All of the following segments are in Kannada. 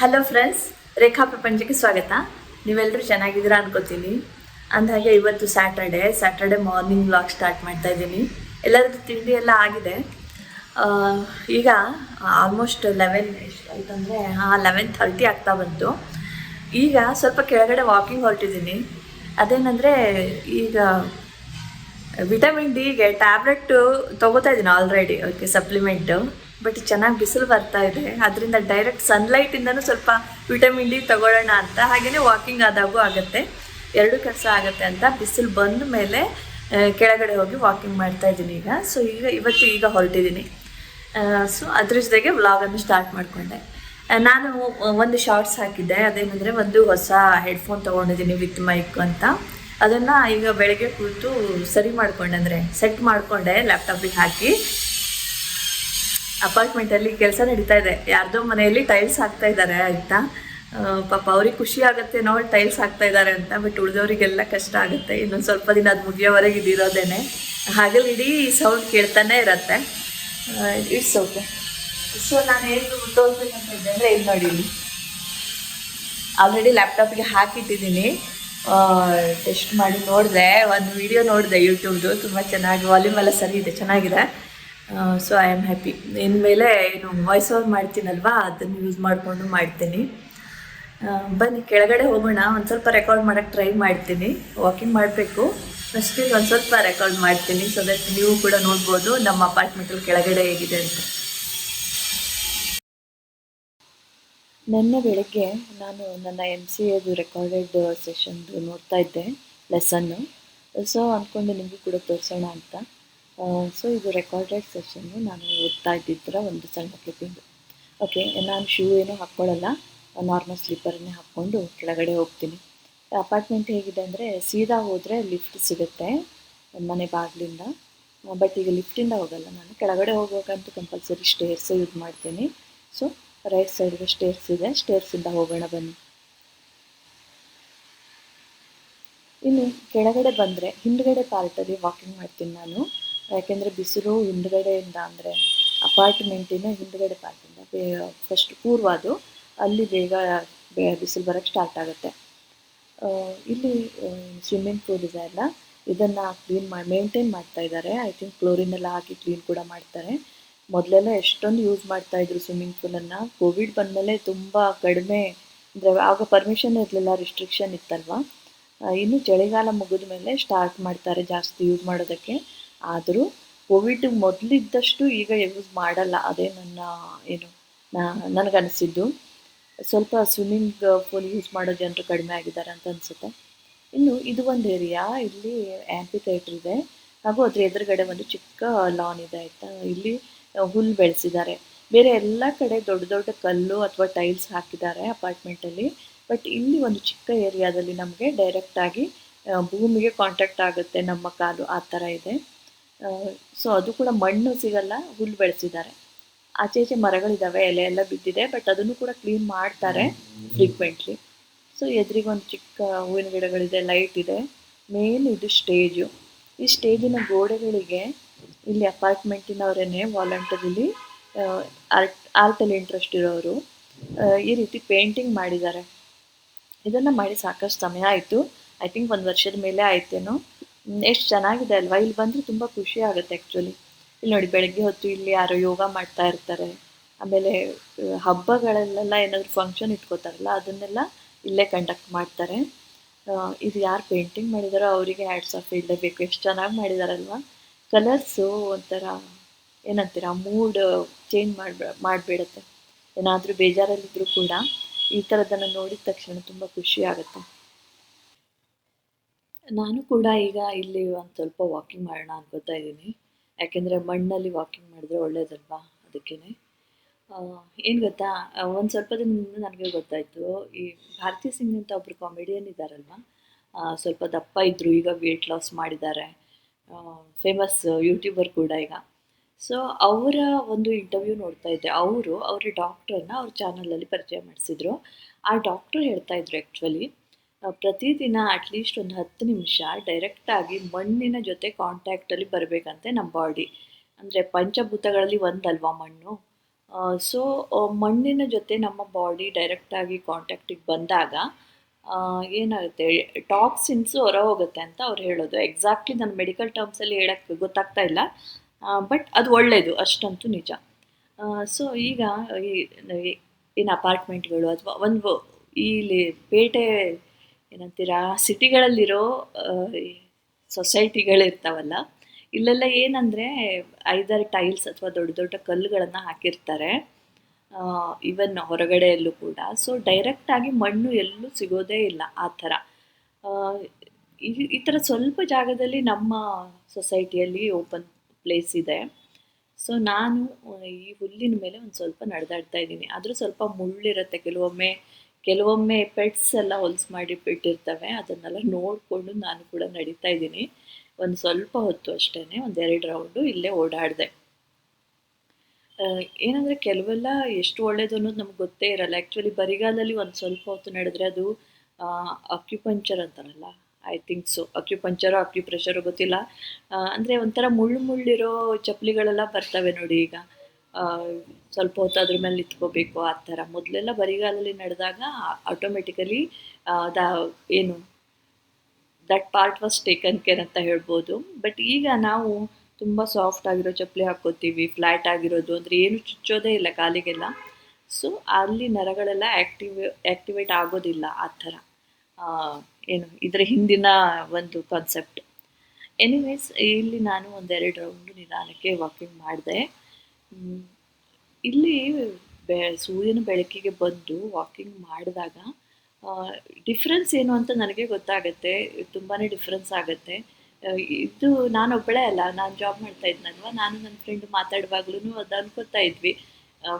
ಹಲೋ ಫ್ರೆಂಡ್ಸ್, ರೇಖಾ ಪ್ರಪಂಚಕ್ಕೆ ಸ್ವಾಗತ. ನೀವೆಲ್ಲರೂ ಚೆನ್ನಾಗಿದ್ದೀರಾ ಅನ್ಕೋತೀನಿ. ಅಂದಹಾಗೆ ಇವತ್ತು Saturday Saturday morning vlog start ಮಾಡ್ತಾ ಇದ್ದೀನಿ. ಎಲ್ಲರದ್ದು ತಿಂಡಿ ಎಲ್ಲ ಆಗಿದೆ. ಈಗ ಆಲ್ಮೋಸ್ಟ್ ಲೆವೆನ್ ಆಯ್ತಂದರೆ ಹಾಂ ಲೆವೆನ್ ಥರ್ಟಿ ಆಗ್ತಾ ಬಂತು. ಈಗ ಸ್ವಲ್ಪ ಕೆಳಗಡೆ ವಾಕಿಂಗ್ ಹೊರಟಿದ್ದೀನಿ. ಅದೇನಂದರೆ ಈಗ ವಿಟಮಿನ್ ಡಿಗೆ ಟ್ಯಾಬ್ಲೆಟ್ಟು ತೊಗೋತಾ ಇದ್ದೀನಿ ಆಲ್ರೆಡಿ ಓಕೆ ಸಪ್ಲಿಮೆಂಟು ಬಟ್ ಚೆನ್ನಾಗಿ ಬಿಸಿಲು ಬರ್ತಾ ಇದೆ. ಅದರಿಂದ ಡೈರೆಕ್ಟ್ ಸನ್ಲೈಟಿಂದನೂ ಸ್ವಲ್ಪ ವಿಟಮಿನ್ ಡಿ ತಗೊಳ್ಳೋಣ ಅಂತ. ಹಾಗೆಯೇ ವಾಕಿಂಗ್ ಆದಾಗೂ ಆಗುತ್ತೆ. ಎರಡು ಕೆಲಸ ಆಗುತ್ತೆ ಅಂತ ಬಿಸಿಲು ಬಂದ ಮೇಲೆ ಕೆಳಗಡೆ ಹೋಗಿ ವಾಕಿಂಗ್ ಮಾಡ್ತಾ ಇದ್ದೀನಿ ಈಗ. ಸೊ ಈಗ ಇವತ್ತು ಈಗ ಹೊರಟಿದ್ದೀನಿ. ಸೊ ಅದ್ರ ಜೊತೆಗೆ ವ್ಲಾಗನ್ನು ಸ್ಟಾರ್ಟ್ ಮಾಡಿಕೊಂಡೆ. ನಾನು ಒಂದು ಶಾರ್ಟ್ಸ್ ಹಾಕಿದ್ದೆ. ಅದೇನೆಂದರೆ ಒಂದು ಹೊಸ ಹೆಡ್ಫೋನ್ ತೊಗೊಂಡಿದ್ದೀನಿ ವಿತ್ ಮೈಕ್ ಅಂತ. ಅದನ್ನು ಈಗ ಬೆಳಗ್ಗೆ ಕೂತು ಸರಿ ಮಾಡ್ಕೊಂಡೆ. ಅಂದರೆ ಸೆಟ್ ಮಾಡಿಕೊಂಡೆ ಲ್ಯಾಪ್ಟಾಪಿಗೆ ಹಾಕಿ. ಅಪಾರ್ಟ್ಮೆಂಟಲ್ಲಿ ಕೆಲಸ ನಡೀತಾ ಇದೆ. ಯಾರ್ದೋ ಮನೆಯಲ್ಲಿ ಟೈಲ್ಸ್ ಹಾಕ್ತಾ ಇದ್ದಾರೆ, ಆಯಿತಾ? ಪಾಪ ಅವ್ರಿಗೆ ಖುಷಿ ಆಗುತ್ತೆ ನೋಡಿ ಟೈಲ್ಸ್ ಹಾಕ್ತಾ ಇದ್ದಾರೆ ಅಂತ ಬಟ್ ಉಳಿದವರಿಗೆಲ್ಲ ಕಷ್ಟ ಆಗುತ್ತೆ. ಇನ್ನೊಂದು ಸ್ವಲ್ಪ ದಿನ ಅದು ಮುಗಿಯೋವರೆಗೆ ಇದಿರೋದೇನೆ. ಇಡೀ ಸೌಂಡ್ ಕೇಳ್ತಾನೆ ಇರತ್ತೆ. ಇಟ್ಸ್ ಓಕೆ ಸೊ ನಾನು ಏನು ತೋರಿಸ್ಬೇಕಂತ ಇದ್ದೆ ಅಂದರೆ ಇಲ್ಲಿ ನೋಡಿ ಇಲ್ಲಿ. ಆಲ್ರೆಡಿ ಲ್ಯಾಪ್ಟಾಪಿಗೆ ಹಾಕಿಟ್ಟಿದ್ದೀನಿ. ಟೆಸ್ಟ್ ಮಾಡಿ ನೋಡಿದೆ, ಒಂದು ವಿಡಿಯೋ ನೋಡಿದೆ ಯೂಟ್ಯೂಬ್ದು ತುಂಬ ಚೆನ್ನಾಗಿ ವಾಲ್ಯೂಮ್ ಎಲ್ಲ ಸರಿ ಇದೆ, ಚೆನ್ನಾಗಿದೆ. ಸೊ ಐ ಆಮ್ ಹ್ಯಾಪಿ ಇನ್ಮೇಲೆ ಏನು ವಾಯ್ಸ್ ಓವರ್ ಮಾಡ್ತೀನಲ್ವಾ? ಅದನ್ನು ಯೂಸ್ ಮಾಡಿಕೊಂಡು ಮಾಡ್ತೀನಿ. ಬನ್ನಿ, ಕೆಳಗಡೆ ಹೋಗೋಣ. ಒಂದು ಸ್ವಲ್ಪ ರೆಕಾರ್ಡ್ ಮಾಡೋಕ್ಕೆ ಟ್ರೈ ಮಾಡ್ತೀನಿ. ವಾಕಿಂಗ್ ಮಾಡಬೇಕು. ಫಸ್ಟಿಗೆ ಒಂದು ಸ್ವಲ್ಪ ರೆಕಾರ್ಡ್ ಮಾಡ್ತೀನಿ ಸೊ ದಟ್ ನೀವು ಕೂಡ ನೋಡ್ಬೋದು. ನಮ್ಮ ಅಪಾರ್ಟ್ಮೆಂಟಲ್ಲಿ ಕೆಳಗಡೆ ಹೇಗಿದೆ ಅಂತ. ನಿನ್ನೆ ಬೆಳಗ್ಗೆ ನಾನು ನನ್ನ ಎಂ ಸಿ ಎದು ರೆಕಾರ್ಡೆಡ್ ಸೆಷನ್ದು ನೋಡ್ತಾ ಇದ್ದೆ ಲೆಸನ್ನು ಸೊ ಅಂದ್ಕೊಂಡು ನಿಮಗೆ ಕೂಡ ತೋರಿಸೋಣ ಅಂತ. ಸೊ ಇದು ರೆಕಾರ್ಡೆಡ್ ಸೆಷನ್ನು ನಾನು ಓದ್ತಾ ಇದ್ದಿದ್ದರ ಒಂದು ಸಣ್ಣ ಕ್ಲಿಪ್ಪಿಂಗು ಓಕೆ ನಾನು ಶೂ ಏನೂ ಹಾಕ್ಕೊಳ್ಳಲ್ಲ ನಾರ್ಮಲ್ ಸ್ಲೀಪರನ್ನೇ ಹಾಕ್ಕೊಂಡು ಕೆಳಗಡೆ ಹೋಗ್ತೀನಿ. ಅಪಾರ್ಟ್ಮೆಂಟ್ ಹೇಗಿದೆ ಅಂದರೆ ಸೀದಾ ಹೋದರೆ ಲಿಫ್ಟ್ ಸಿಗುತ್ತೆ ಮನೆ ಬಾಗಿಲಿಂದ. ಬಟ್ ಈಗ ಲಿಫ್ಟಿಂದ ಹೋಗಲ್ಲ ನಾನು. ಕೆಳಗಡೆ ಹೋಗುವಾಗಂತೂ ಕಂಪಲ್ಸರಿ ಸ್ಟೇರ್ಸೇ ಯೂಸ್ ಮಾಡ್ತೀನಿ. ಸೊ ರೈಟ್ ಸೈಡ್ಗೆ ಸ್ಟೇರ್ಸ್ ಇದೆ. ಸ್ಟೇರ್ಸಿಂದ ಹೋಗೋಣ ಬನ್ನಿ. ಇನ್ನು ಕೆಳಗಡೆ ಬಂದರೆ ಹಿಂದ್ಗಡೆ ಪಾರ್ಟಲ್ಲಿ ವಾಕಿಂಗ್ ಮಾಡ್ತೀನಿ ನಾನು. ಯಾಕೆಂದರೆ ಬಿಸಿಲು ಹಿಂದ್ಗಡೆಯಿಂದ ಅಂದರೆ ಅಪಾರ್ಟ್ಮೆಂಟಿನ ಹಿಂದ್ಗಡೆ ಪಾರ್ಟಿಂದ ಫಸ್ಟ್ ಪೂರ್ವ ಅದು. ಅಲ್ಲಿ ಬೇಗ ಬಿಸಿಲು ಬರೋಕ್ಕೆ ಸ್ಟಾರ್ಟ್ ಆಗುತ್ತೆ. ಇಲ್ಲಿ ಸ್ವಿಮ್ಮಿಂಗ್ ಪೂಲ್ ಇದೆ ಅಲ್ಲ. ಇದನ್ನು ಕ್ಲೀನ್ ಮಾಡಿ ಮೇಂಟೈನ್ ಮಾಡ್ತಾ ಇದ್ದಾರೆ. ಐ ಥಿಂಕ್ ಕ್ಲೋರಿನ್ ಎಲ್ಲ ಹಾಕಿ ಕ್ಲೀನ್ ಕೂಡ ಮಾಡ್ತಾರೆ. ಮೊದಲೆಲ್ಲ ಎಷ್ಟೊಂದು ಯೂಸ್ ಮಾಡ್ತಾ ಇದ್ರು ಸ್ವಿಮ್ಮಿಂಗ್ ಪೂಲನ್ನು ಕೋವಿಡ್ ಬಂದಮೇಲೆ ತುಂಬ ಕಡಿಮೆ, ಅಂದರೆ ಆಗ ಪರ್ಮಿಷನ್ ಇರಲಿಲ್ಲ ರಿಸ್ಟ್ರಿಕ್ಷನ್ ಇತ್ತಲ್ವಾ? ಇನ್ನು ಚಳಿಗಾಲ ಮುಗಿದ ಮೇಲೆ ಸ್ಟಾರ್ಟ್ ಮಾಡ್ತಾರೆ ಜಾಸ್ತಿ ಯೂಸ್ ಮಾಡೋದಕ್ಕೆ. ಆದರೂ ಕೋವಿಡ್ ಮೊದಲಿದ್ದಷ್ಟು ಈಗ ಯೂಸ್ ಮಾಡಲ್ಲ. ಅದೇ ನನ್ನ, ಏನು ನನಗನಿಸಿದ್ದು. ಸ್ವಲ್ಪ ಸ್ವಿಮ್ಮಿಂಗ್ ಪೂಲ್ ಯೂಸ್ ಮಾಡೋ ಜನರು ಕಡಿಮೆ ಆಗಿದ್ದಾರೆ ಅಂತ ಅನಿಸುತ್ತೆ. ಇನ್ನು ಇದು ಒಂದು ಏರಿಯಾ ಇಲ್ಲಿ ಆ್ಯಂಪಿ ಥಿಯೇಟ್ರ್ ಇದೆ. ಹಾಗೂ ಅದ್ರ ಎದುರುಗಡೆ ಒಂದು ಚಿಕ್ಕ ಲಾನ್ ಇದೆ ಆಯಿತಾ? ಇಲ್ಲಿ ಹುಲ್ಲು ಬೆಳೆಸಿದ್ದಾರೆ. ಬೇರೆ ಎಲ್ಲ ಕಡೆ ದೊಡ್ಡ ದೊಡ್ಡ ಕಲ್ಲು ಅಥವಾ ಟೈಲ್ಸ್ ಹಾಕಿದ್ದಾರೆ ಅಪಾರ್ಟ್ಮೆಂಟಲ್ಲಿ ಬಟ್ ಇಲ್ಲಿ ಒಂದು ಚಿಕ್ಕ ಏರಿಯಾದಲ್ಲಿ ನಮಗೆ ಡೈರೆಕ್ಟಾಗಿ ಭೂಮಿಗೆ ಕಾಂಟ್ಯಾಕ್ಟ್ ಆಗುತ್ತೆ ನಮ್ಮ ಕಾಲು, ಆ ಥರ ಇದೆ. ಸೊ ಅದು ಕೂಡ ಮಣ್ಣು ಸಿಗಲ್ಲ, ಹುಲ್ಲು ಬೆಳೆಸಿದ್ದಾರೆ. ಆಚೆ ಈಚೆ ಮರಗಳಿದ್ದಾವೆ ಎಲೆ ಎಲ್ಲ ಬಿದ್ದಿದೆ ಬಟ್ ಅದನ್ನು ಕೂಡ ಕ್ಲೀನ್ ಮಾಡ್ತಾರೆ ಫ್ರೀಕ್ವೆಂಟ್ಲಿ ಸೊ ಎದುರಿಗೊಂದು ಚಿಕ್ಕ ಹೂವಿನ ಗಿಡಗಳಿದೆ ಲೈಟ್ ಇದೆ. ಮೇನ್ ಇದು ಸ್ಟೇಜು ಈ ಸ್ಟೇಜಿನ ಗೋಡೆಗಳಿಗೆ ಇಲ್ಲಿ ಅಪಾರ್ಟ್ಮೆಂಟಿನವರೇ ವಾಲಂಟರಿಲಿ ಆರ್ಟ್ ಆರ್ಟಲ್ಲಿ ಇಂಟ್ರೆಸ್ಟ್ ಇರೋರು ಈ ರೀತಿ ಪೇಂಟಿಂಗ್ ಮಾಡಿದ್ದಾರೆ. ಇದನ್ನು ಮಾಡಿ ಸಾಕಷ್ಟು ಸಮಯ ಆಯಿತು. ಐ ಥಿಂಕ್ ಒಂದು ವರ್ಷದ ಮೇಲೆ ಆಯ್ತೇನೋ. ಎಷ್ಟು ಚೆನ್ನಾಗಿದೆ ಅಲ್ವಾ? ಇಲ್ಲಿ ಬಂದರೆ ತುಂಬ ಖುಷಿ ಆಗುತ್ತೆ ಆ್ಯಕ್ಚುಲಿ ಇಲ್ಲಿ ನೋಡಿ, ಬೆಳಗ್ಗೆ ಹೊತ್ತು ಇಲ್ಲಿ ಯಾರೋ ಯೋಗ ಮಾಡ್ತಾ ಇರ್ತಾರೆ. ಆಮೇಲೆ ಹಬ್ಬಗಳಲ್ಲೆಲ್ಲ ಏನಾದರೂ ಫಂಕ್ಷನ್ ಇಟ್ಕೋತಾರಲ್ಲ, ಅದನ್ನೆಲ್ಲ ಇಲ್ಲೇ ಕಂಡಕ್ಟ್ ಮಾಡ್ತಾರೆ. ಇದು ಯಾರು ಪೇಂಟಿಂಗ್ ಮಾಡಿದಾರೋ ಅವರಿಗೆ ಹ್ಯಾಟ್ಸ್ ಆಫ್ ಇಲ್ಲೇ ಬೇಕು ಎಷ್ಟು ಚೆನ್ನಾಗಿ ಮಾಡಿದಾರಲ್ವಾ? ಕಲರ್ಸು ಒಂಥರ ಏನಂತೀರ ಮೂಡ್ ಚೇಂಜ್ ಮಾಡಿ ಮಾಡಿಬಿಡುತ್ತೆ. ಏನಾದರೂ ಬೇಜಾರಲ್ಲಿದ್ದರೂ ಕೂಡ ಈ ಥರದನ್ನು ನೋಡಿದ ತಕ್ಷಣ ತುಂಬ ಖುಷಿ ಆಗುತ್ತೆ. ನಾನು ಕೂಡ ಈಗ ಇಲ್ಲಿ ಒಂದು ಸ್ವಲ್ಪ ವಾಕಿಂಗ್ ಮಾಡೋಣ ಅನ್ಕೋತಾ ಇದ್ದೀನಿ. ಯಾಕೆಂದರೆ ಮಣ್ಣಲ್ಲಿ ವಾಕಿಂಗ್ ಮಾಡಿದ್ರೆ ಒಳ್ಳೇದಲ್ವಾ ಅದಕ್ಕೇ ಏನು ಗೊತ್ತಾ? ಒಂದು ಸ್ವಲ್ಪ ದಿನದಿಂದ ನನಗೆ ಗೊತ್ತಾಯಿತು. ಈ ಭಾರತಿ ಸಿಂಗ್ ಅಂತ ಒಬ್ಬರು ಕಾಮಿಡಿಯನ್ ಇದ್ದಾರಲ್ವ? ಸ್ವಲ್ಪ ದಪ್ಪ ಇದ್ದರು ಈಗ ವೆಯ್ಟ್ ಲಾಸ್ ಮಾಡಿದ್ದಾರೆ. ಫೇಮಸ್ ಯೂಟ್ಯೂಬರ್ ಕೂಡ ಈಗ. ಸೊ ಅವರ ಒಂದು ಇಂಟರ್ವ್ಯೂ ನೋಡ್ತಾ ಇದ್ದೆ. ಅವರು ಅವರ ಡಾಕ್ಟ್ರನ್ನ ಅವ್ರ ಚಾನಲಲ್ಲಿ ಪರಿಚಯ ಮಾಡಿಸಿದ್ರು. ಆ ಡಾಕ್ಟ್ರು ಹೇಳ್ತಾ ಇದ್ರು ಆ್ಯಕ್ಚುಲಿ ಪ್ರತಿದಿನ ಅಟ್ಲೀಸ್ಟ್ ಒಂದು ಹತ್ತು ನಿಮಿಷ ಡೈರೆಕ್ಟಾಗಿ ಮಣ್ಣಿನ ಜೊತೆ ಕಾಂಟ್ಯಾಕ್ಟಲ್ಲಿ ಬರಬೇಕಂತೆ ನಮ್ಮ ಬಾಡಿ ಅಂದರೆ ಪಂಚಭೂತಗಳಲ್ಲಿ ಒಂದಲ್ವಾ ಮಣ್ಣು? ಸೊ ಮಣ್ಣಿನ ಜೊತೆ ನಮ್ಮ ಬಾಡಿ ಡೈರೆಕ್ಟಾಗಿ ಕಾಂಟ್ಯಾಕ್ಟಿಗೆ ಬಂದಾಗ ಏನಾಗುತ್ತೆ? ಟಾಕ್ಸಿನ್ಸು ಹೊರ ಹೋಗುತ್ತೆ ಅಂತ ಅವ್ರು ಹೇಳೋದು. ಎಕ್ಸಾಕ್ಟ್ಲಿ ನಾನು ಮೆಡಿಕಲ್ ಟರ್ಮ್ಸಲ್ಲಿ ಹೇಳಕ್ಕೆ ಗೊತ್ತಾಗ್ತಾ ಇಲ್ಲ. ಬಟ್ ಅದು ಒಳ್ಳೆಯದು ಅಷ್ಟಂತೂ ನಿಜ. ಸೊ ಈಗ ಈ ಏನು ಅಪಾರ್ಟ್ಮೆಂಟ್ಗಳು ಅಥವಾ ಒಂದು ಇಲ್ಲಿ ಪೇಟೆ, ಏನಂತೀರಾ ಸಿಟಿಗಳಲ್ಲಿರೋ ಸೊಸೈಟಿಗಳಿರ್ತಾವಲ್ಲ ಇಲ್ಲೆಲ್ಲ ಏನಂದರೆ, ಐದಾರು ಟೈಲ್ಸ್ ಅಥವಾ ದೊಡ್ಡ ದೊಡ್ಡ ಕಲ್ಲುಗಳನ್ನು ಹಾಕಿರ್ತಾರೆ. ಇವನ್ ಹೊರಗಡೆಯಲ್ಲೂ ಕೂಡ. ಸೊ ಡೈರೆಕ್ಟಾಗಿ ಮಣ್ಣು ಎಲ್ಲೂ ಸಿಗೋದೇ ಇಲ್ಲ ಆ ಥರ. ಈ ಈ ಥರ ಸ್ವಲ್ಪ ಜಾಗದಲ್ಲಿ ನಮ್ಮ ಸೊಸೈಟಿಯಲ್ಲಿ ಓಪನ್ ಪ್ಲೇಸ್ ಇದೆ. ಸೊ ನಾನು ಈ ಹುಲ್ಲಿನ ಮೇಲೆ ಒಂದು ಸ್ವಲ್ಪ ನಡೆದಾಡ್ತಾ ಇದ್ದೀನಿ. ಆದರೂ ಸ್ವಲ್ಪ ಮುಳ್ಳಿರುತ್ತೆ. ಕೆಲವೊಮ್ಮೆ ಕೆಲವೊಮ್ಮೆ ಪೆಟ್ಸ್ ಎಲ್ಲ ಹೊಲ್ಸ್ ಮಾಡಿ ಬಿಟ್ಟಿರ್ತವೆ. ಅದನ್ನೆಲ್ಲ ನೋಡಿಕೊಂಡು ನಾನು ಕೂಡ ನಡೀತಾ ಇದ್ದೀನಿ. ಒಂದು ಸ್ವಲ್ಪ ಹೊತ್ತು ಅಷ್ಟೇ ಒಂದೆರಡು ರೌಂಡು ಇಲ್ಲೇ ಓಡಾಡಿದೆ. ಏನಂದರೆ ಕೆಲವೆಲ್ಲ ಎಷ್ಟು ಒಳ್ಳೇದು ಅನ್ನೋದು ನಮ್ಗೆ ಗೊತ್ತೇ ಇರಲ್ಲ. ಆ್ಯಕ್ಚುಲಿ ಬರಿಗಾಲಲ್ಲಿ ಒಂದು ಸ್ವಲ್ಪ ಹೊತ್ತು ನಡೆದ್ರೆ ಅದು ಅಕ್ಯುಪಂಚರ್ ಅಂತಾರಲ್ಲ I think so acupuncture acupressure ಗೊತ್ತಿಲ್ಲ. ಅಂದರೆ ಒಂಥರ ಮುಳ್ಳು ಮುಳ್ಳಿರೋ ಚಪ್ಪಲಿಗಳೆಲ್ಲ ಬರ್ತವೆ ನೋಡಿ ಈಗ. ಸ್ವಲ್ಪ ಹೊತ್ತು ಅದ್ರ ಮೇಲೆ ನಿಂತ್ಕೋಬೇಕು ಆ ಥರ. ಮೊದಲೆಲ್ಲ ಬರಿಗಾಲಲ್ಲಿ ನಡೆದಾಗ ಆಟೋಮೆಟಿಕಲಿ ದ, ಏನು that part was taken care ಅಂತ ಹೇಳ್ಬೋದು. ಬಟ್ ಈಗ ನಾವು ತುಂಬ ಸಾಫ್ಟ್ ಆಗಿರೋ ಚಪ್ಪಲಿ ಹಾಕ್ಕೋತೀವಿ ಫ್ಲ್ಯಾಟ್ ಆಗಿರೋದು ಅಂದರೆ ಏನು ಚುಚ್ಚೋದೇ ಇಲ್ಲ ಕಾಲಿಗೆಲ್ಲ. ಸೊ ಅಲ್ಲಿ ನರಗಳೆಲ್ಲ ಆ್ಯಕ್ಟಿವ್ ಆ್ಯಕ್ಟಿವೇಟ್ ಆಗೋದಿಲ್ಲ ಆ ಥರ. ಏನು, ಇದರ ಹಿಂದಿನ ಒಂದು ಕಾನ್ಸೆಪ್ಟ್ ಎನಿವೇಸ್ ಇಲ್ಲಿ ನಾನು ಒಂದೆರಡು ರೌಂಡು ನಿಧಾನಕ್ಕೆ ವಾಕಿಂಗ್ ಮಾಡಿದೆ. ಇಲ್ಲಿ ಬೆ, ಸೂರ್ಯನ ಬೆಳಕಿಗೆ ಬಂದು ವಾಕಿಂಗ್ ಮಾಡಿದಾಗ ಡಿಫ್ರೆನ್ಸ್ ಏನು ಅಂತ ನನಗೆ ಗೊತ್ತಾಗುತ್ತೆ. ತುಂಬಾ ಡಿಫ್ರೆನ್ಸ್ ಆಗುತ್ತೆ. ಇದು ನಾನೊಬ್ಬಳೇ ಅಲ್ಲ, ನಾನು ಜಾಬ್ ಮಾಡ್ತಾ ಇದ್ನಲ್ವ? ನಾನು ನನ್ನ ಫ್ರೆಂಡ್ ಮಾತಾಡುವಾಗ್ಲೂ ಅದು ಅನ್ಕೋತಾ ಇದ್ವಿ.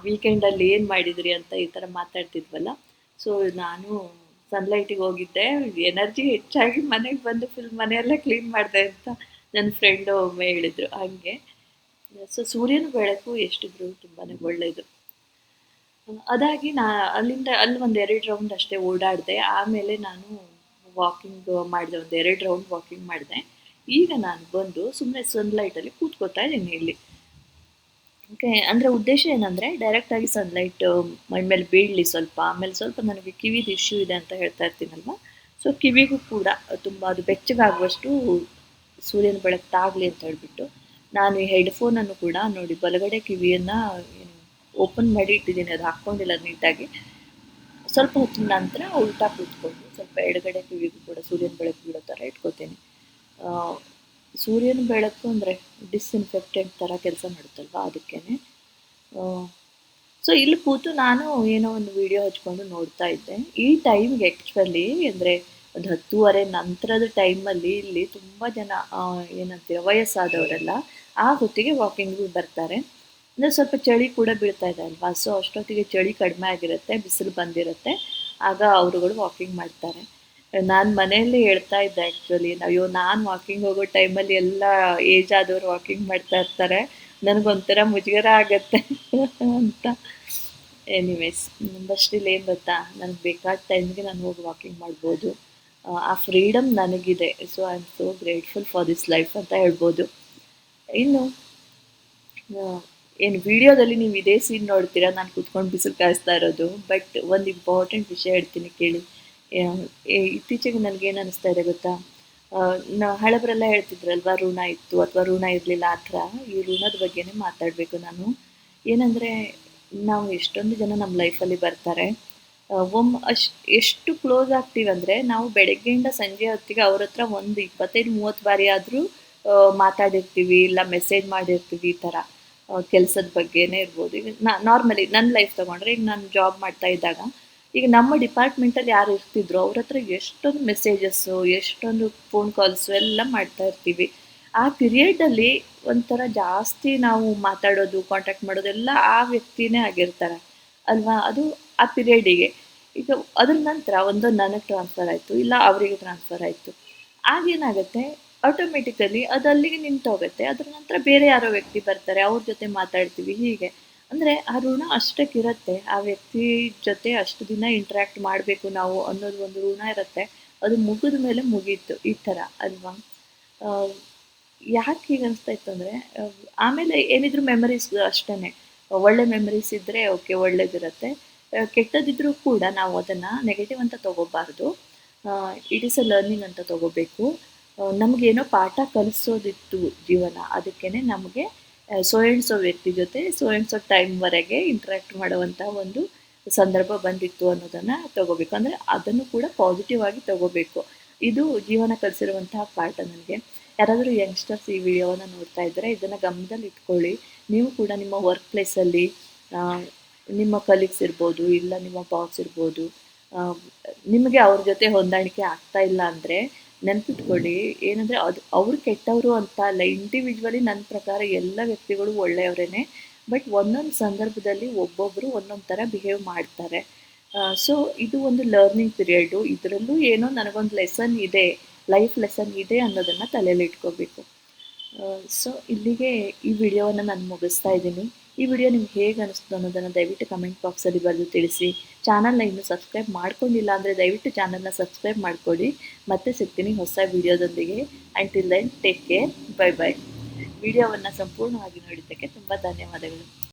ವೀಕೆಂಡಲ್ಲಿ ಏನು ಮಾಡಿದ್ರಿ ಅಂತ ಈ ಥರ ಮಾತಾಡ್ತಿದ್ವಲ್ಲ? ಸೊ ನಾನು ಸನ್ಲೈಟಿಗೆ ಹೋಗಿದ್ದೆ. ಎನರ್ಜಿ ಹೆಚ್ಚಾಗಿ ಮನೆಗೆ ಬಂದು ಫುಲ್ ಮನೆಯೆಲ್ಲ ಕ್ಲೀನ್ ಮಾಡಿದೆ ಅಂತ ನನ್ನ ಫ್ರೆಂಡು ಒಮ್ಮೆ ಹೇಳಿದ್ರು. ಹಾಗೆ. ಸೊ ಸೂರ್ಯನ ಬೆಳಕು ಎಷ್ಟಿದ್ರು ತುಂಬಾ ಒಳ್ಳೆಯದು ಅದಾಗಿ ನಾ ಅಲ್ಲಿಂದ ಅಲ್ಲಿ ಒಂದು ಎರಡು ರೌಂಡ್ ಅಷ್ಟೇ ಓಡಾಡಿದೆ. ಆಮೇಲೆ ನಾನು ವಾಕಿಂಗ್ ಮಾಡಿದೆ, ಒಂದು ಎರಡು ರೌಂಡ್ ವಾಕಿಂಗ್ ಮಾಡಿದೆ. ಈಗ ನಾನು ಬಂದು ಸುಮ್ಮನೆ ಸನ್ಲೈಟಲ್ಲಿ ಕೂತ್ಕೋತಾ ಇದ್ದೀನಿ ಇಲ್ಲಿ. ಓಕೆ ಅಂದರೆ ಉದ್ದೇಶ ಏನಂದರೆ ಡೈರೆಕ್ಟಾಗಿ ಸನ್ಲೈಟ್ ಮೈ ಮೇಲೆ ಬೀಳಲಿ ಸ್ವಲ್ಪ, ಆಮೇಲೆ ಸ್ವಲ್ಪ ನನಗೆ ಕಿವಿದು ಇಶ್ಯೂ ಇದೆ ಅಂತ ಹೇಳ್ತಾ ಇರ್ತೀನಲ್ವ? ಸೊ ಕಿವಿಗೂ ಕೂಡ ತುಂಬ ಅದು ಬೆಚ್ಚಗಾಗುವಷ್ಟು ಸೂರ್ಯನ ಬೆಳಕು ತಾಗಲಿ ಅಂತ ಹೇಳ್ಬಿಟ್ಟು ನಾನು ಈ ಹೆಡ್ಫೋನನ್ನು ಕೂಡ ನೋಡಿ ಬಲಗಡೆ ಕಿವಿಯನ್ನು ಏನು ಓಪನ್ ಮಾಡಿ ಇಟ್ಟಿದ್ದೀನಿ, ಅದು ಹಾಕ್ಕೊಂಡಿಲ್ಲ ನೀಟಾಗಿ. ಸ್ವಲ್ಪ ಹೊತ್ತಿನ ನಂತರ ಉಲ್ಟಾ ಕೂತ್ಕೊಂಡು ಸ್ವಲ್ಪ ಎಡಗಡೆ ಕಿವಿಗೂ ಕೂಡ ಸೂರ್ಯನ ಬೆಳಕು ಬೀಳೋ ಥರ ಇಟ್ಕೋತೀನಿ. ಸೂರ್ಯನ ಬೆಳಕು ಅಂದರೆ ಡಿಸ್ಇನ್ಫೆಕ್ಟೆಂಟ್ ಥರ ಕೆಲಸ ಮಾಡುತ್ತಲ್ವ ಅದಕ್ಕೇ ಸೊ ಇಲ್ಲಿ ಕೂತು ನಾನು ಏನೋ ಒಂದು ವಿಡಿಯೋ ಹಚ್ಕೊಂಡು ನೋಡ್ತಾ ಇದ್ದೆ. ಈ ಟೈಮ್ಗೆ ಆ್ಯಕ್ಚುಲಿ ಅಂದರೆ ಒಂದು ಹತ್ತುವರೆ ನಂತರದ ಟೈಮಲ್ಲಿ ಇಲ್ಲಿ ತುಂಬ ಜನ ಏನಂತೀರ ವಯಸ್ಸಾದವರೆಲ್ಲ ಆ ಹೊತ್ತಿಗೆ ವಾಕಿಂಗ್ ಬರ್ತಾರೆ. ಅಂದರೆ ಸ್ವಲ್ಪ ಚಳಿ ಕೂಡ ಬೀಳ್ತಾ ಇದೆ ಅಲ್ವಾ? ಸೊ ಅಷ್ಟೊತ್ತಿಗೆ ಚಳಿ ಕಡಿಮೆ ಆಗಿರುತ್ತೆ, ಬಿಸಿಲು ಬಂದಿರುತ್ತೆ. ಆಗ ಅವರುಗಳು ವಾಕಿಂಗ್ ಮಾಡ್ತಾರೆ. ನಾನು ಮನೆಯಲ್ಲಿ ಹೇಳ್ತಾ ಇದ್ದೆ ಆ್ಯಕ್ಚುಲಿ ಅಯ್ಯೋ ನಾನು ವಾಕಿಂಗ್ ಹೋಗೋ ಟೈಮಲ್ಲಿ ಎಲ್ಲ ಏಜ್ ಆದವರು ವಾಕಿಂಗ್ ಮಾಡ್ತಾ ಇರ್ತಾರೆ. ನನಗೊಂಥರ ಮುಜುಗರ ಆಗತ್ತೆ ಅಂತ. ಎನಿವೇಸ್ ಸ್ಟಿಲ್ ಏನು ಗೊತ್ತಾ? ನನಗೆ ಬೇಕಾದ ಟೈಮ್ಗೆ ನಾನು ಹೋಗಿ ವಾಕಿಂಗ್ ಮಾಡ್ಬೋದು. ಆ, ಫ್ರೀಡಮ್ ನನಗಿದೆ. So I am so grateful for this life ಅಂತ ಹೇಳ್ಬೋದು. ಇನ್ನು ಏನು ವಿಡಿಯೋದಲ್ಲಿ ನೀವು ಇದೇ ಸೀನ್ ನೋಡ್ತೀರಾ? ನಾನು ಕುತ್ಕೊಂಡು ಬಿಸಿಲು ಕಾಯಿಸ್ತಾ ಇರೋದು. ಬಟ್ ಒಂದು ಇಂಪಾರ್ಟೆಂಟ್ ವಿಷಯ ಹೇಳ್ತೀನಿ ಕೇಳಿ. ಇತ್ತೀಚೆಗೆ ನನಗೇನು ಅನಿಸ್ತಾ ಇದೆ ಗೊತ್ತಾ? ನಾ, ಹಳಬರೆಲ್ಲ ಹೇಳ್ತಿದ್ರಲ್ವಾ, ಋಣ ಇತ್ತು ಅಥವಾ ಋಣ ಇರಲಿಲ್ಲ ಆ ಥರ? ಈ ಋಣದ ಬಗ್ಗೆನೇ ಮಾತಾಡಬೇಕು ನಾನು. ಏನಂದರೆ, ನಾವು ಎಷ್ಟೊಂದು ಜನ ನಮ್ಮ ಲೈಫಲ್ಲಿ ಬರ್ತಾರೆ. ಒಮ್ಮೆ ಅಷ್ಟು ಎಷ್ಟು ಕ್ಲೋಸ್ ಆಗ್ತೀವಿ ಅಂದರೆ, ನಾವು ಬೆಳಗ್ಗೆಯಿಂದ ಸಂಜೆ ಹೊತ್ತಿಗೆ ಅವ್ರ ಹತ್ರ ಒಂದು ಇಪ್ಪತ್ತೈದು, ಮೂವತ್ತು ಬಾರಿ ಆದರೂ ಮಾತಾಡಿರ್ತೀವಿ, ಇಲ್ಲ ಮೆಸೇಜ್ ಮಾಡಿರ್ತೀವಿ ಈ ಥರ. ಕೆಲಸದ ಬಗ್ಗೆನೇ ಇರ್ಬೋದು. ಈಗ ನಾರ್ಮಲಿ ನನ್ನ ಲೈಫ್ ತೊಗೊಂಡ್ರೆ, ಈಗ ನಾನು ಜಾಬ್ ಮಾಡ್ತಾ ಇದ್ದಾಗ ಈಗ ನಮ್ಮ ಡಿಪಾರ್ಟ್ಮೆಂಟಲ್ಲಿ ಯಾರು ಇರ್ತಿದ್ರು, ಅವ್ರ ಹತ್ರ ಎಷ್ಟೊಂದು ಮೆಸೇಜಸ್ಸು ಎಷ್ಟೊಂದು ಫೋನ್ ಕಾಲ್ಸು ಎಲ್ಲ ಮಾಡ್ತಾ ಇರ್ತೀವಿ. ಆ ಪೀರಿಯಡಲ್ಲಿ ಒಂಥರ ಜಾಸ್ತಿ ನಾವು ಮಾತಾಡೋದು ಕಾಂಟ್ಯಾಕ್ಟ್ ಮಾಡೋದೆಲ್ಲ ಆ ವ್ಯಕ್ತಿನೇ ಆಗಿರ್ತಾರೆ, ಅಲ್ವಾ? ಅದು ಆ ಪಿರಿಯಡಿಗೆ ಈಗ ಅದ್ರ ನಂತರ ಒಂದು ನನಗೆ ಟ್ರಾನ್ಸ್ಫರ್ ಆಯಿತು, ಇಲ್ಲ ಅವರಿಗೆ ಟ್ರಾನ್ಸ್ಫರ್ ಆಯಿತು. ಆಗೇನಾಗುತ್ತೆ ಆಟೋಮೆಟಿಕಲಿ ಅದು ಅಲ್ಲಿಗೆ ನಿಂತೋಗುತ್ತೆ. ಅದ್ರ ನಂತರ ಬೇರೆ ಯಾರೋ ವ್ಯಕ್ತಿ ಬರ್ತಾರೆ, ಅವ್ರ ಜೊತೆ ಮಾತಾಡ್ತೀವಿ ಹೀಗೆ. ಅಂದರೆ ಆ ಋಣ ಅಷ್ಟಕ್ಕಿರುತ್ತೆ ಆ ವ್ಯಕ್ತಿ ಜೊತೆ ಅಷ್ಟು ದಿನ ಇಂಟ್ರ್ಯಾಕ್ಟ್ ಮಾಡಬೇಕು ನಾವು ಅನ್ನೋದು ಒಂದು ಋಣ ಇರುತ್ತೆ. ಅದು ಮುಗಿದ ಮೇಲೆ ಮುಗೀತು, ಈ ಥರ ಅಲ್ವಾ? ಯಾಕೆ ಹೀಗೆ ಅನಿಸ್ತಾ ಇತ್ತು ಅಂದರೆ ಆಮೇಲೆ ಏನಿದ್ರು ಮೆಮರೀಸ್ ಅಷ್ಟೇ ಒಳ್ಳೆ ಮೆಮರೀಸ್ ಇದ್ದರೆ ಓಕೆ ಒಳ್ಳೇದಿರುತ್ತೆ. ಕೆಟ್ಟದಿದ್ರೂ ಕೂಡ ನಾವು ಅದನ್ನು ನೆಗೆಟಿವ್ ಅಂತ ತಗೋಬಾರ್ದು. ಇಟ್ ಈಸ್ ಅ ಲರ್ನಿಂಗ್ ಅಂತ ತಗೋಬೇಕು. ನಮಗೇನೋ ಪಾಠ ಕಲಿಸೋದಿತ್ತು ಜೀವನ ಅದಕ್ಕೇ ನಮಗೆ ಸೊ ಆ್ಯಂಡ್ ವ್ಯಕ್ತಿ ಜೊತೆ ಸೊ ಆ್ಯಂಡ್ ಸೊ ಟೈಮ್ವರೆಗೆ ಇಂಟ್ರ್ಯಾಕ್ಟ್ ಮಾಡುವಂಥ ಒಂದು ಸಂದರ್ಭ ಬಂದಿತ್ತು ಅನ್ನೋದನ್ನು ತಗೋಬೇಕು. ಅಂದರೆ ಅದನ್ನು ಕೂಡ ಪಾಸಿಟಿವ್ ಆಗಿ ತಗೋಬೇಕು. ಇದು ಜೀವನ ಕಲಿಸಿರುವಂತಹ ಪಾಠ ನನಗೆ. ಯಾರಾದರೂ ಯಂಗ್ಸ್ಟರ್ಸ್ ಈ ವಿಡಿಯೋವನ್ನು ನೋಡ್ತಾ ಇದ್ದರೆ ಇದನ್ನು ಗಮನದಲ್ಲಿ ಇಟ್ಕೊಳ್ಳಿ. ನೀವು ಕೂಡ ನಿಮ್ಮ ವರ್ಕ್ ಪ್ಲೇಸಲ್ಲಿ ನಿಮ್ಮ ಕಲೀಗ್ಸ್ ಇರ್ಬೋದು, ಇಲ್ಲ ನಿಮ್ಮ ಬಾಸ್ ಇರ್ಬೋದು ನಿಮಗೆ ಅವ್ರ ಜೊತೆ ಹೊಂದಾಣಿಕೆ ಆಗ್ತಾ ಇಲ್ಲ ಅಂದರೆ ನೆನ್ಪಿಟ್ಕೊಳ್ಳಿ. ಏನಂದರೆ ಅದು ಅವ್ರು ಕೆಟ್ಟವರು ಅಂತ ಅಲ್ಲ ಇಂಡಿವಿಜುವಲಿ ನನ್ನ ಪ್ರಕಾರ ಎಲ್ಲ ವ್ಯಕ್ತಿಗಳು ಒಳ್ಳೆಯವರೇ ಬಟ್ ಒಂದೊಂದು ಸಂದರ್ಭದಲ್ಲಿ ಒಬ್ಬೊಬ್ಬರು ಒಂದೊಂದು ಥರ ಬಿಹೇವ್ ಮಾಡ್ತಾರೆ. ಸೊ ಇದು ಒಂದು ಲರ್ನಿಂಗ್ ಪಿರಿಯಡು ಇದರಲ್ಲೂ ಏನೋ ನನಗೊಂದು ಲೆಸನ್ ಇದೆ ಲೈಫ್ ಲೆಸನ್ ಇದೆ ಅನ್ನೋದನ್ನು ತಲೆಯಲ್ಲಿ ಇಟ್ಕೋಬೇಕು. ಸೊ ಇಲ್ಲಿಗೆ ಈ ವಿಡಿಯೋವನ್ನು ನಾನು ಮುಗಿಸ್ತಾ ಇದ್ದೀನಿ. ಈ ವಿಡಿಯೋ ನಿಮ್ಗೆ ಹೇಗೆ ಅನಿಸ್ತು ಅನ್ನೋದನ್ನು ದಯವಿಟ್ಟು ಕಮೆಂಟ್ ಬಾಕ್ಸಲ್ಲಿ ಬರೆದು ತಿಳಿಸಿ. ಚಾನಲ್ನ ಇನ್ನೂ ಸಬ್ಸ್ಕ್ರೈಬ್ ಮಾಡ್ಕೊಂಡಿಲ್ಲ ಅಂದರೆ ದಯವಿಟ್ಟು ಚಾನಲ್ನ ಸಬ್ಸ್ಕ್ರೈಬ್ ಮಾಡ್ಕೊಳ್ಳಿ ಮತ್ತೆ ಸಿಗ್ತೀನಿ ಹೊಸ ವಿಡಿಯೋದೊಂದಿಗೆ. Till then take care bye bye ವಿಡಿಯೋವನ್ನು ಸಂಪೂರ್ಣವಾಗಿ ನೋಡಿದ್ದಕ್ಕೆ ತುಂಬ ಧನ್ಯವಾದಗಳು.